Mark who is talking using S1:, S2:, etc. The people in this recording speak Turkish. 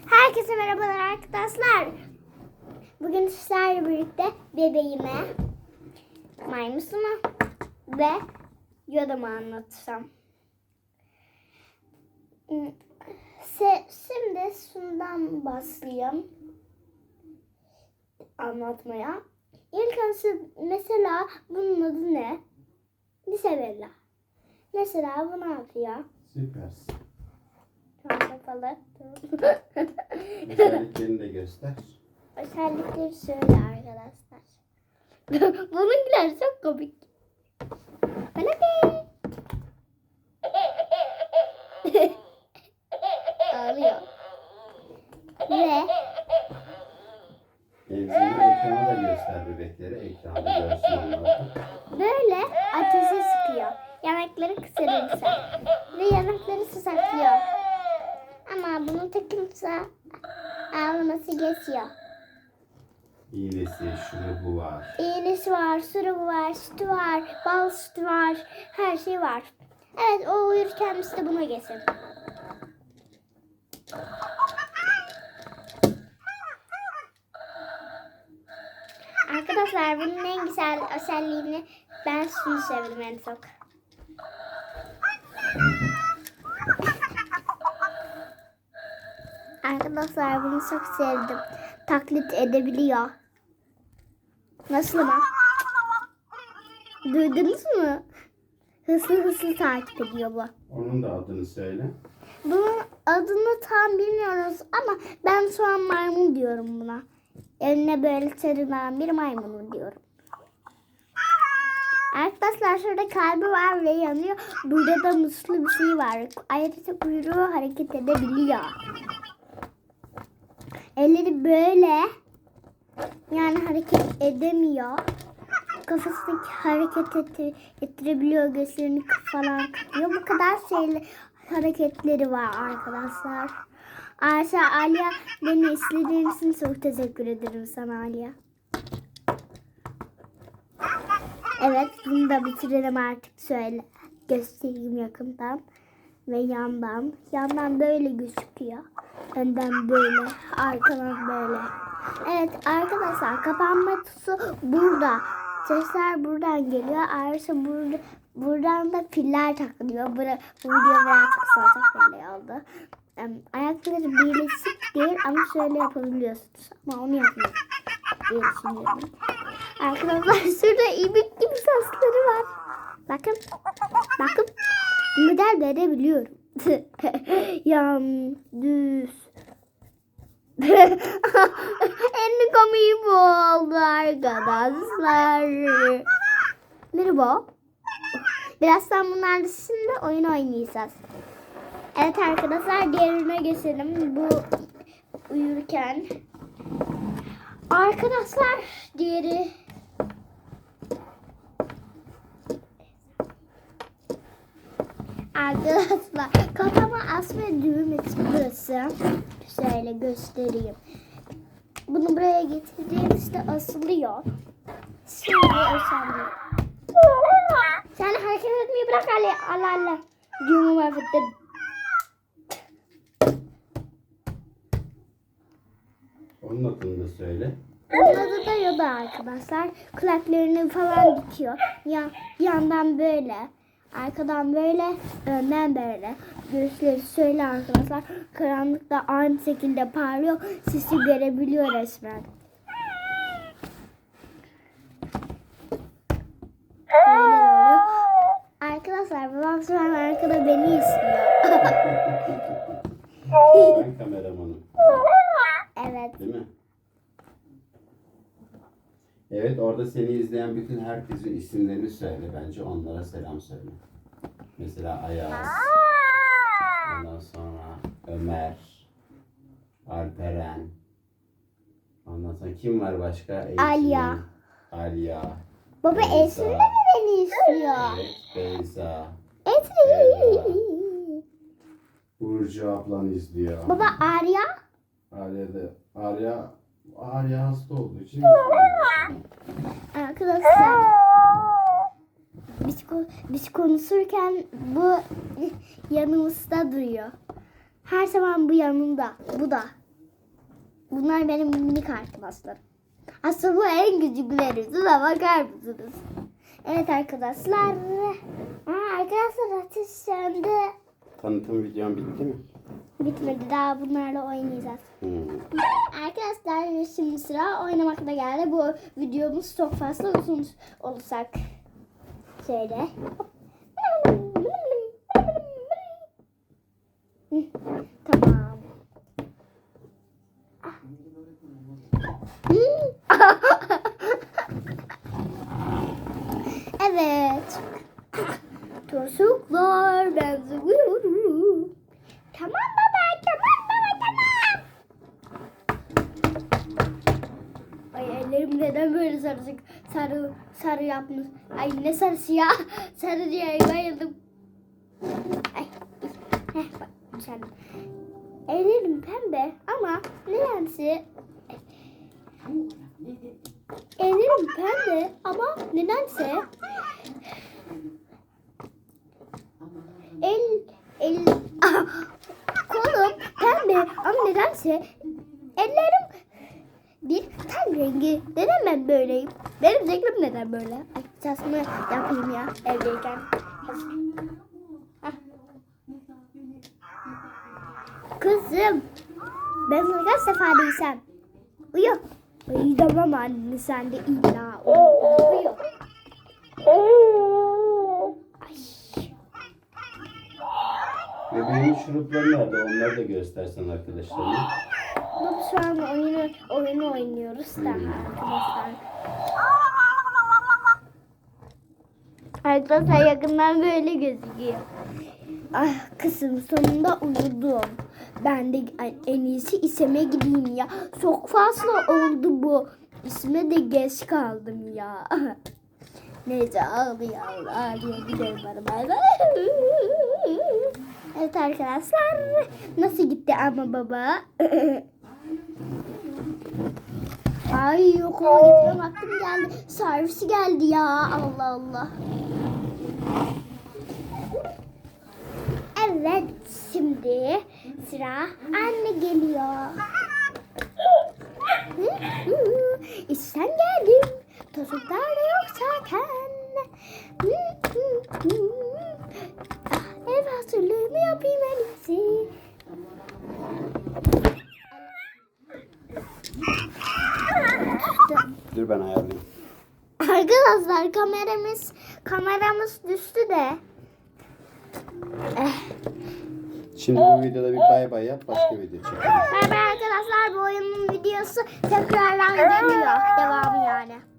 S1: Herkese merhabalar arkadaşlar. Bugün sizlerle birlikte bebeğime, maymusuma ve yodamı anlatacağım. Hmm, Şimdi şundan başlayayım anlatmaya. İlk önce mesela bunun adı ne? Lisabella. Mesela bu ne yapıyor?
S2: Süpersin. Özelliklerini de göster.
S1: Özellikleri şöyle arkadaşlar. Bununkiler çok komik. Böyle Ağlıyor. Ve
S2: Emzini ekrana da göster bebeklere. Ekranda görsün onları.
S1: böyle ateşi sıkıyor. Yanakları kısırırsa. Ve yanakları sızaklıyor. Ama bunun takıntısı ağlaması geçiyor.
S2: İğnesi, şurubu var.
S1: İğnesi var, surubu var, sütü var, bal sütü var, her şey var. Evet o uyurken biz de buna geçin. Arkadaşlar bunun en güzel özelliğini ben şunu sevdim en çok. Arkadaşlar bunu çok sevdim. Taklit edebiliyor. Nasıl ama? Duydunuz mu? Hızlı hızlı takip ediyor bu.
S2: Onun da adını söyle.
S1: Bunun adını tam bilmiyoruz ama ben şu an maymun diyorum buna. Eline böyle sarılan bir maymun diyorum. Arkadaşlar şurada kalbi var ve yanıyor. Burada da muslu bir şey var. Ayrıca kuyruğu hareket edebiliyor. Elleri böyle yani hareket edemiyor. Kafasını hareket etti- ettirebiliyor. Gözlerini falan kırpıyor. Bu kadar şeyle hareketleri var arkadaşlar. Ayşe Aliye beni izlediğin için çok teşekkür ederim sana Aliye. Evet bunu da bitirelim artık şöyle göstereyim yakından ve yandan. Yandan böyle gözüküyor. Önden böyle, arkadan böyle. Evet arkadaşlar kapanma tuşu burada. Sesler buradan geliyor. Ayrıca burada buradan da piller takılıyor. Bu, bu video birazcık çok belli oldu. Ayakları birleşik değil ama şöyle yapabiliyorsunuz. Ama onu yapmıyorum diye düşünüyorum. Arkadaşlar şurada ibik gibi sesleri var. Bakın. Bakın. Model verebiliyorum. Yan, düz. en komiği bu oldu arkadaşlar. Merhaba. Birazdan bunlarla sizinle oyun oynayacağız. Evet arkadaşlar diğerine geçelim. Bu uyurken. Arkadaşlar diğeri Arkadaşlar kafama asma düğmesi burası. Şöyle göstereyim. Bunu buraya getirdiğimizde asılıyor. Şimdi asılıyor. Sen hareket etmeyi bırak Ali. Allah Allah. Düğümü mahvettin.
S2: Onun adını da söyle.
S1: Onun adı da Yoda arkadaşlar. Kulaklarını falan dikiyor. Ya, yandan böyle. Arkadan böyle, önden böyle. Göğüsleri şöyle arkadaşlar. Karanlıkta aynı şekilde parlıyor. Sisi görebiliyor resmen. Arkadaşlar babam şu an arkada beni izliyor.
S2: Ben kameramanım.
S1: evet.
S2: Değil mi? Evet orada seni izleyen bütün herkesin isimlerini söyle bence. Onlara selam söyle. Mesela Ayaz. Sonra Ömer. Alperen. Ondan sonra kim var başka?
S1: Alya.
S2: Alya.
S1: Baba
S2: Beyza.
S1: De mi beni izliyor?
S2: Evet, Beyza.
S1: Esrin.
S2: Burcu ablan izliyor.
S1: Baba Arya.
S2: Arya da Arya Arya hasta olduğu için
S1: Arkadaşlar biz, biz konuşurken bu yanımızda duruyor. Her zaman bu yanımda. Bu da. Bunlar benim minik arkadaşlarım. Aslında bu en küçükleri. Şuna bakar mısınız? Evet arkadaşlar. Aa, arkadaşlar ateş söndü.
S2: Tanıtım videom bitti mi?
S1: Bitmedi daha bunlarla oynayacağız.
S2: Hmm.
S1: Arkadaşlar şimdi sıra oynamakta geldi. Bu videomuz çok fazla uzun olacak. Şöyle. Hı, Tamam. evet. Çocuklar ben zıvıyorum. Tamam baba, tamam baba, tamam. Ay ellerim neden böyle sarı sarı sarı yapmış? Ay ne sarısı ya? Sarı diye bayıldım. Ay. Heh, bak sen. Ellerim pembe ama nedense Ellerim pembe ama nedense el el kolum pembe ama nedense ellerim bir ten rengi. Neden ben böyleyim? Benim zevkim neden böyle? Ay saçımı yapayım ya evdeyken. Kızım. Ben sana kaç defa değilsem. Uyu. Uyu tamam anne sen de illa uyu.
S2: Bebeğin şurupları nerede? Onları da göstersen arkadaşlarına.
S1: Biz şu an oyunu, oyunu oynuyoruz da arkadaşlar. Arkadaşlar yakından böyle gözüküyor. Ah kızım sonunda uyudum. Ben de en iyisi iseme gideyim ya. Çok fazla oldu bu. İsme de geç kaldım ya. Neyse ağlayalım. Ağlayalım gidelim arabayla. Evet arkadaşlar. Nasıl gitti ama baba? Ay okula gitme vaktim geldi. Servisi geldi ya. Allah Allah. Evet şimdi sıra anne geliyor. İşten geldim. Çocuklar da yok zaten. Ah, Ev hazırlığını yapayım en iyisi.
S2: Dur ben ayarlayayım.
S1: Arkadaşlar kameramız kameramız düştü de. Eh,
S2: Şimdi bu videoda bir bay bay yap. Başka video çekelim.
S1: Bay arkadaşlar bu oyunun videosu tekrardan geliyor. Devam